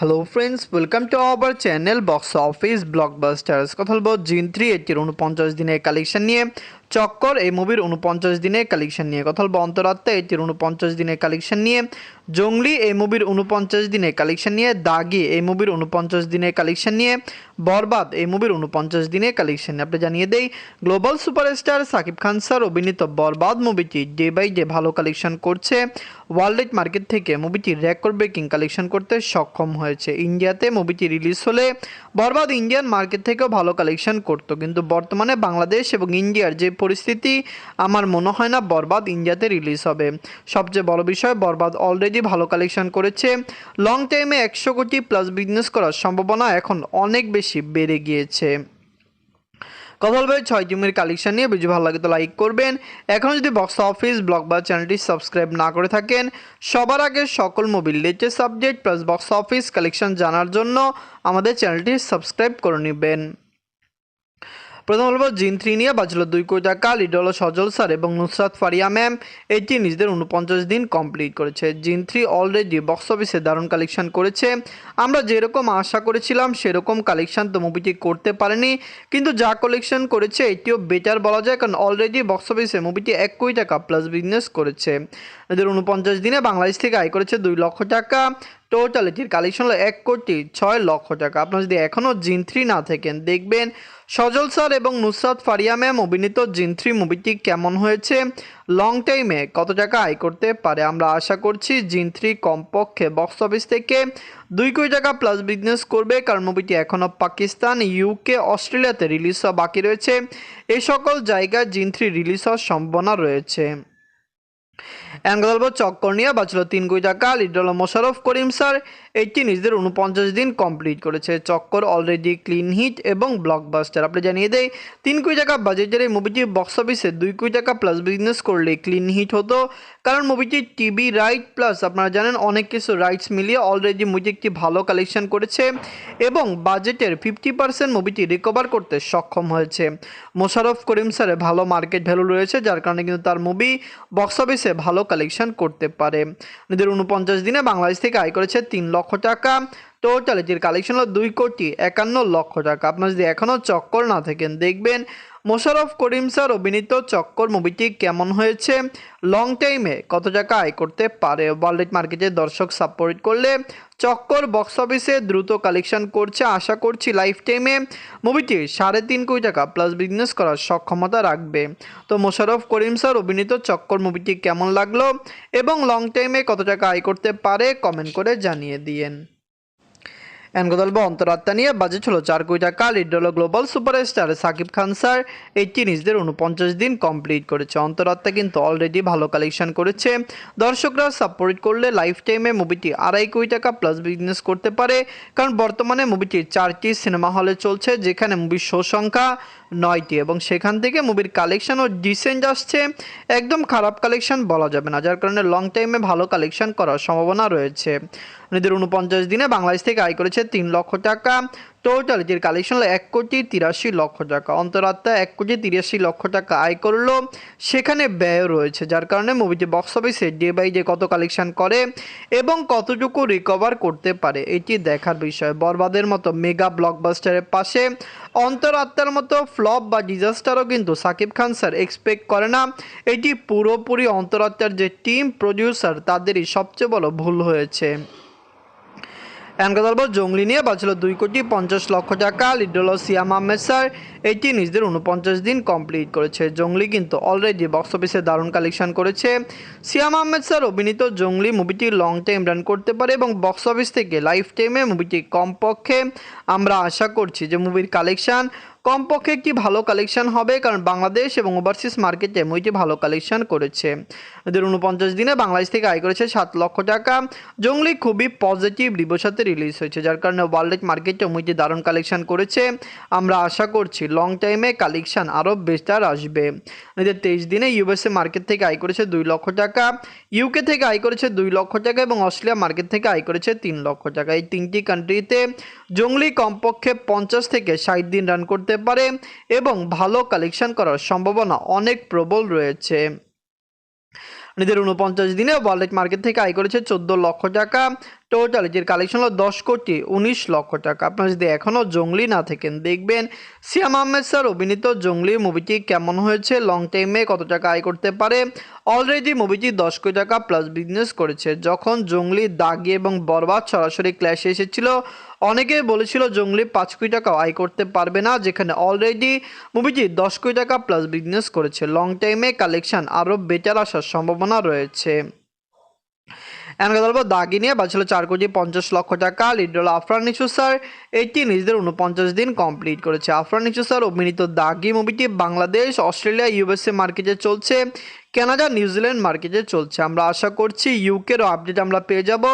Hello friends welcome to our channel box office blockbusters কথা বলব জিন থ্রি এটির উনপঞ্চাশ দিনের কালেকশন নিয়ে। চক্কর, এই মুভির উনপঞ্চাশ দিনের কালেকশন নিয়ে। কথা বলব অন্তরাত্মা এটির উনপঞ্চাশ দিনের কালেকশন নিয়ে। জঙ্গলি, এই মুভির উনপঞ্চাশ দিনের কালেকশন নিয়ে। দাগি, এই মুভির উনপঞ্চাশ দিনের কালেকশন নিয়ে। বরবাদ, এই মুভির উনপঞ্চাশ দিনের কালেকশন নিয়ে। আপনি জানিয়ে দেই global superstar Shakib Khan sir অভিনীত বরবাদ মুভিটি ডে বাই ডে ভালো কালেকশন করছে। ওয়ার্ল্ড মার্কেট থেকে মুভিটি রেকর্ড ব্রেকিং কালেকশন করতে সক্ষম হয়েছে। ইন্ডিয়াতে মুভিটি রিলিজ হলে বরবাদ ইন্ডিয়ান মার্কেট থেকেও ভালো কালেকশন করতো। কিন্তু বর্তমানে বাংলাদেশ এবং ইন্ডিয়ার যে পরিস্থিতি, আমার মনে হয় না বরবাদ ইন্ডিয়াতে রিলিজ হবে। সবচেয়ে বড় বিষয়, বরবাদ অলরেডি ভালো কালেকশন করেছে। লং টাইমে একশো কোটি প্লাস বিজনেস করার সম্ভাবনা এখন অনেক বেশি বেড়ে গিয়েছে। কথা বলবে ছয় জিমের কালেকশন নিয়ে ভিডিও ভালো লাগে তো লাইক করবেন। এখন যদি বক্স অফিস ব্লগ বা চ্যানেলটি সাবস্ক্রাইব না করে থাকেন, সবার আগে সকল Mobil latest subject plus box office collection জানার জন্য আমাদের চ্যানেলটি সাবস্ক্রাইব করে নেবেন। প্রথম বলব জিন থ্রি নিয়ে দুই কোটি টাকা লিড হলো সজল স্যার এবং নুসরাত ফারিয়া ম্যাম। এটি নিজেদের উনপঞ্চাশ দিন কমপ্লিট করেছে। জিন থ্রি অলরেডি বক্স অফিসে দারুণ কালেকশন করেছে। আমরা যেরকম আশা করেছিলাম, সেরকম কালেকশন তো মুভিটি করতে পারেনি। কিন্তু যা কালেকশন করেছে, এটিও বেটার বলা যায়, কারণ অলরেডি বক্স অফিসে মুভিটি এক কোটি টাকা প্লাস বিজনেস করেছে। এদের উনপঞ্চাশ দিনে বাংলাদেশ থেকে আয় করেছে দুই লক্ষ টাকা। টোটাল এটির কালেকশন হলো এক কোটি ছয় লক্ষ টাকা। আপনার যদি এখনও জিন থ্রি না থাকেন, দেখবেন সজল স্যার এবং নুসরাত ফারিয়া ম্যাম অভিনীত জিন থ্রি মুভিটি কেমন হয়েছে? লং টাইমে কত টাকা আয় করতে পারে? আমরা আশা করছি জিন থ্রি কমপক্ষে বক্স অফিস থেকে দুই কোটি টাকা প্লাস বিজনেস করবে, কারণ মুভিটি এখনও পাকিস্তান ইউকে অস্ট্রেলিয়াতে রিলিজ হওয়া বাকি রয়েছে। এই সকল জায়গায় জিন থ্রি রিলিজ হওয়ার সম্ভাবনা রয়েছে। অ্যাঙ্গলব চক্কর নিয়ে বাঁচল তিন কোটি টাকা লিডল মোশারফ করিম স্যার এটি নিজেদের উনপঞ্চাশ দিন কমপ্লিট করেছে। চক্কর অলরেডি ক্লিন হিট এবং ব্লকবাস্টার আপনি জানিয়ে দেয় তিন কোটি টাকা বাজেটের এই মুভিটি বক্স অফিসে দুই কোটি টাকা প্লাস বিজনেস করলে ক্লিন হিট হতো। কারণ মুভিটি টিভি রাইট প্লাস আপনারা জানেন, অনেক কিছু রাইটস মিলিয়ে অলরেডি মুভিটি একটি ভালো কালেকশন করেছে এবং বাজেটের ফিফটি পার্সেন্ট মুভিটি রিকভার করতে সক্ষম হয়েছে। মোশারফ করিম স্যারের ভালো মার্কেট ভ্যালু রয়েছে, যার কারণে কিন্তু তার মুভি বক্স অফিসে ভালো কালেকশন করতে পারে। নিজের উনপঞ্চাশ দিনে বাংলাদেশ থেকে আয় করেছে তিন লক্ষ টাকা। টোটাল এটির কালেকশন হলো দুই কোটি একান্ন লক্ষ টাকা। আপনার যদি এখনও চক্কর না থাকেন, দেখবেন মোশারফ করিম স্যার অভিনীত চক্কর মুভিটি কেমন হয়েছে? লং টাইমে কত টাকা আয় করতে পারে? ওয়ার্ল্ড মার্কেটে দর্শক সাপোর্ট করলে চক্কর বক্স অফিসে দ্রুত কালেকশন করছে, আশা করছি লাইফ টাইমে মুভিটি সাড়ে তিন কোটি টাকা প্লাস বিজনেস করার সক্ষমতা রাখবে। তো মোশারফ করিম স্যার অভিনীত চক্কর মুভিটি কেমন লাগল? এবং লং টাইমে কত টাকা আয় করতে পারে? কমেন্ট করে জানিয়ে দিয়েন। এনগদল বা অন্তরাত্মা নিয়ে বাজেট হলো চার কোটি টাকা lead global superstar Shakib Khan sir. এইটি নিজেদের উনপঞ্চাশ দিন কমপ্লিট করেছে। অন্তরাত্মা কিন্তু অলরেডি ভালো কালেকশন করেছে। দর্শকরা সাপোর্ট করলে লাইফ টাইমে মুভিটি আড়াই কোটি টাকা প্লাস বিজনেস করতে পারে। কারণ বর্তমানে মুভিটি চারটি সিনেমা হলে চলছে, যেখানে মুভির শো সংখ্যা নয়টি এবং সেখান থেকে মুভির কালেকশনও ডিসেন্ট আসছে। একদম খারাপ কালেকশন বলা যাবে না, যার কারণে লং টাইমে ভালো কালেকশন করার সম্ভাবনা রয়েছে। নিজেদের উনপঞ্চাশ দিনে বাংলাদেশ থেকে আয় করেছে তিন লক্ষ টাকা। টোটাল এটির কালেকশন হলো এক কোটি তিরাশি লক্ষ টাকা। অন্তরাত্মা এক কোটি তিরাশি লক্ষ টাকা আয় করল। সেখানে ব্যয় রয়েছে, যার কারণে মুভিটি বক্স অফিসে ডে বাই ডে কত কালেকশন করে এবং কতটুকু রিকভার করতে পারে, এটি দেখার বিষয়। বরবাদের মতো মেগা ব্লকবাস্টারের পাশে অন্তরাত্মার মতো ফ্লপ বা ডিজাস্টারও কিন্তু সাকিব খান স্যার এক্সপেক্ট করে না। এটি পুরোপুরি অন্তরাত্মার যে টিম প্রডিউসার তাদেরই সবচেয়ে বড় ভুল হয়েছে। এনকাদলব জঙ্গলি নিয়ে বাঁচল দুই কোটি পঞ্চাশ লক্ষ টাকা লিডল সিয়াম আহমেদ স্যার। এটি নিজেদের উনপঞ্চাশ দিন কমপ্লিট করেছে। জঙ্গলি কিন্তু অলরেডি বক্স অফিসে দারুণ কালেকশন করেছে। সিয়াম আহমেদ স্যার অভিনীত জঙ্গলি মুভিটি লং টাইম রান করতে পারে এবং বক্স অফিস থেকে লাইফ টাইমে মুভিটি কমপক্ষে। আমরা আশা করছি যে মুভির কালেকশন কমপক্ষে একটি ভালো কালেকশন হবে, কারণ বাংলাদেশ এবং ওভারসিজ মার্কেটে মুভিটি ভালো কালেকশন করেছে। এদের উনপঞ্চাশ দিনে বাংলাদেশ থেকে আয় করেছে সাত লক্ষ টাকা। জঙ্গলি খুবই পজিটিভ রিভোর সাথে রিলিজ হয়েছে, যার কারণে ওয়ার্ল্ড মার্কেটে মুভিটি দারুণ কালেকশন করেছে। আমরা আশা করছি লং টাইমে কালেকশন আরও বেটার আসবে। এদের তেইশ দিনে ইউএসএ মার্কেট থেকে আয় করেছে দুই লক্ষ টাকা ইউকে থেকে আয় করেছে দুই লক্ষ টাকা এবং অস্ট্রেলিয়া মার্কেট থেকে আয় করেছে তিন লক্ষ টাকা। এই তিনটি কান্ট্রিতে জঙ্গলি কমপক্ষে পঞ্চাশ থেকে ষাট দিন রান করতে পারে এবং ভালো কালেকশন করার সম্ভাবনা অনেক প্রবল রয়েছে। নিজের উনপঞ্চাশ দিনে ওয়ালেট মার্কেট থেকে আয় করেছে চোদ্দ লক্ষ টাকা। টোটাল এটির কালেকশন হলো দশ কোটি উনিশ লক্ষ টাকা। আপনারা যদি এখনও জঙ্গলি না থাকেন, দেখবেন সিয়াম আহমেদ স্যার অভিনীত জঙ্গলি মুভিটি কেমন হয়েছে লং টাইমে কত টাকা আয় করতে পারে? অলরেডি মুভিটি দশ কোটি টাকা প্লাস বিজনেস করেছে। যখন জঙ্গলি দাগি এবং বরবাদ সরাসরি ক্ল্যাশে এসেছিল, অনেকে বলেছিল জঙ্গলি পাঁচ কোটি টাকা আয় করতে পারবে না, যেখানে অলরেডি মুভিটি দশ কোটি টাকা প্লাস বিজনেস করেছে। লং টাইমে কালেকশন আরও বেটার আসার সম্ভাবনা রয়েছে। এখন কথা বলব দাগি নিয়ে বাছিল চার কোটি পঞ্চাশ লক্ষ টাকা। লিডল আফরান নিচু স্যার। এটি নিজেদের উনপঞ্চাশ দিন কমপ্লিট করেছে। আফরান নিচু স্যার অভিনীত দাগি মুভিটি বাংলাদেশ, অস্ট্রেলিয়া, ইউএসএ মার্কেটে চলছে, কানাডা, নিউজিল্যান্ড মার্কেটে চলছে। আমরা আশা করছি ইউকেরও আপডেট আমরা পেয়ে যাব।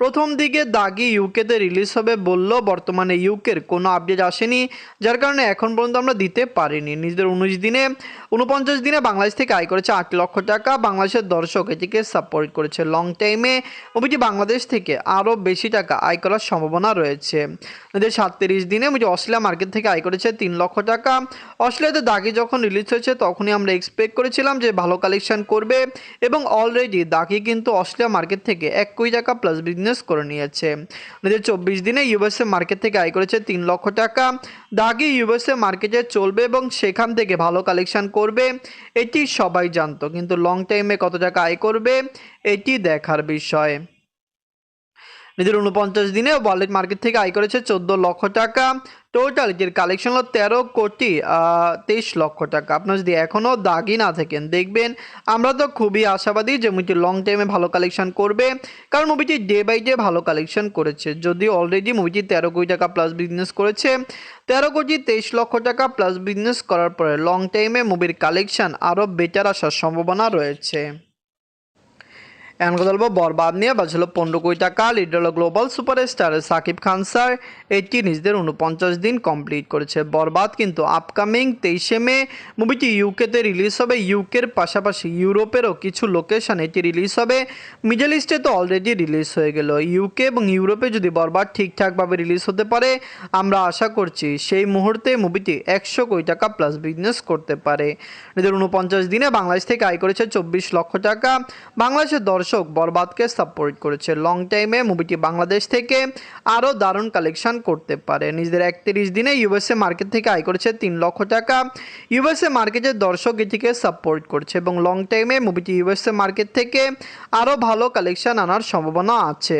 প্রথম দিকে দাগি ইউকেতে রিলিজ হবে বলল বর্তমানে ইউকের কোনো আপডেট আসেনি, যার কারণে এখন পর্যন্ত আমরা দিতে পারিনি। নিজেদের উনিশ দিনে উনপঞ্চাশ দিনে বাংলাদেশ থেকে আয় করেছে আট লক্ষ টাকা। বাংলাদেশের দর্শক এটিকে সাপোর্ট করেছে লং টাইমে মুভিটি বাংলাদেশ থেকে আরও বেশি টাকা আয় করার সম্ভাবনা রয়েছে। এদের সাতত্রিশ দিনে মুভিটি অস্ট্রেলিয়া মার্কেট থেকে আয় করেছে তিন লক্ষ টাকা। অস্ট্রেলিয়াতে দাগি যখন রিলিজ হয়েছে, তখনই আমরা এক্সপেক্ট করেছিলাম যে ভালো কালেকশন করবে এবং অলরেডি দাগি কিন্তু অস্ট্রেলিয়া মার্কেট থেকে এক কোটি টাকা প্লাস বিজনেস করে নিয়েছে। দু দিনে ইউএসএ মার্কেট থেকে আয় করেছে তিন লক্ষ টাকা। দাগি ইউএসএ মার্কেটে চলবে এবং সেখান থেকে ভালো কালেকশন করবে, এটি সবাই জানতো। কিন্তু লং টাইমে কত টাকা আয় করবে, এটি দেখার বিষয়। নিজের উনপঞ্চাশ দিনে ওয়ালেট মার্কেট থেকে আয় করেছে চোদ্দ লক্ষ টাকা। টোটাল এটির কালেকশন হলো তেরো কোটি তেইশ লক্ষ টাকা। আপনার যদি এখনও দাগি না থাকেন, দেখবেন আমরা তো খুবই আশাবাদী যে মুভিটি লং টাইমে ভালো কালেকশন করবে। কারণ মুভিটি ডে বাই ডে ভালো কালেকশন করেছে। যদিও অলরেডি মুভিটি তেরো কোটি টাকা প্লাস বিজনেস করেছে। তেরো কোটি তেইশ লক্ষ টাকা প্লাস বিজনেস করার পরে লং টাইমে মুভির কালেকশন আরও বেটার আসার সম্ভাবনা রয়েছে। এখন বরবাদ নিয়ে বাজছিল পনেরো কোটি টাকা লিড হলো global superstar Shakib Khan sir. এটি নিজেদের উনপঞ্চাশ দিন কমপ্লিট করেছে। বরবাদ কিন্তু আপকামিং তেইশে মে। মুভিটি ইউকেতে রিলিজ হবে। ইউকের পাশাপাশি ইউরোপেরও কিছু লোকেশন এটি রিলিজ হবে। মিডল ইস্টে তো অলরেডি রিলিজ হয়ে গেল। ইউকে এবং ইউরোপে যদি বরবাদ ঠিকঠাকভাবে রিলিজ হতে পারে, আমরা আশা করছি সেই মুহূর্তে মুভিটি একশো কোটি টাকা প্লাস বিজনেস করতে পারে। নিজের উনপঞ্চাশ দিনে বাংলাদেশ থেকে আয় করেছে চব্বিশ লক্ষ টাকা। বাংলাদেশের দর্শক বরবাদকে সাপোর্ট করেছে। লং টাইমে মুভিটি বাংলাদেশ থেকে আরও দারুণ কালেকশন করতে পারে। নিজেদের একত্রিশ দিনে ইউএসএ মার্কেট থেকে আয় করেছে তিন লক্ষ টাকা। ইউএসএ মার্কেটের দর্শক এটিকে সাপোর্ট করছে এবং লং টাইমে মুভিটি ইউএসএ মার্কেট থেকে আরও ভালো কালেকশন আনার সম্ভাবনা আছে।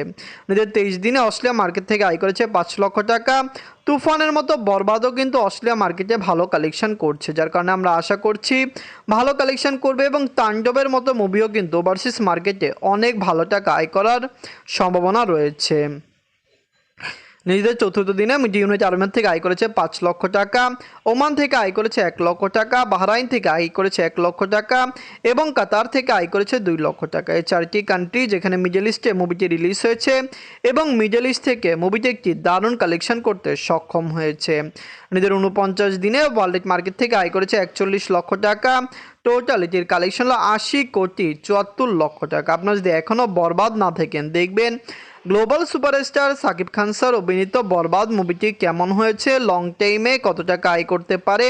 নিজের তেইশ দিনে অস্ট্রেলিয়া মার্কেট থেকে আয় করেছে পাঁচ লক্ষ টাকা। তুফানের মতো বরবাদও কিন্তু অস্ট্রেলিয়া মার্কেটে ভালো কালেকশন করছে, যার কারণে আমরা আশা করছি ভালো কালেকশন করবে এবং তাণ্ডবের মতো মুভিও কিন্তু ওভারসিস মার্কেটে অনেক ভালো টাকা আয় করার সম্ভাবনা রয়েছে। নিজেদের চতুর্থ দিনে ইউনাইটেড আরবের থেকে আয় করেছে পাঁচ লক্ষ টাকা, ওমান থেকে আয় করেছে এক লক্ষ টাকা, বাহরাইন থেকে আয় করেছে এক লক্ষ টাকা এবং কাতার থেকে আয় করেছে দুই লক্ষ টাকা। এই চারটি কান্ট্রি যেখানে মিডল ইস্টে মুভিটি রিলিজ হয়েছে এবং মিডল ইস্ট থেকে মুভিটি একটি দারুণ কালেকশন করতে সক্ষম হয়েছে। নিজের উনপঞ্চাশ দিনে ওয়ার্ল্ড মার্কেট থেকে আয় করেছে একচল্লিশ লক্ষ টাকা টোটাল এটির কালেকশন হলো আশি কোটি চুয়াত্তর লক্ষ টাকা। আপনার যদি এখনও বরবাদ না থাকেন, দেখবেন global superstar Shakib Khan sir অভিনীত বরবাদ মুভিটি কেমন হয়েছে লং টাইমে কত টাকা আয় করতে পারে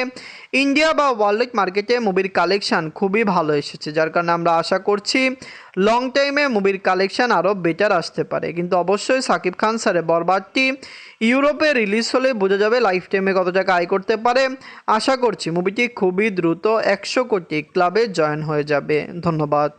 ইন্ডিয়া বা ওয়ার্ল্ড মার্কেটে মুভির কালেকশন খুবই ভালো এসেছে, যার কারণে আমরা আশা করছি লং টাইমে মুভির কালেকশন আরও বেটার আসতে পারে। কিন্তু অবশ্যই সাকিব খান স্যারের বরবাদটি ইউরোপে রিলিজ হলে বোঝা যাবে লাইফ টাইমে কত টাকা আয় করতে পারে। আশা করছি মুভিটি খুবই দ্রুত একশো কোটি ক্লাবে জয়েন হয়ে যাবে। ধন্যবাদ।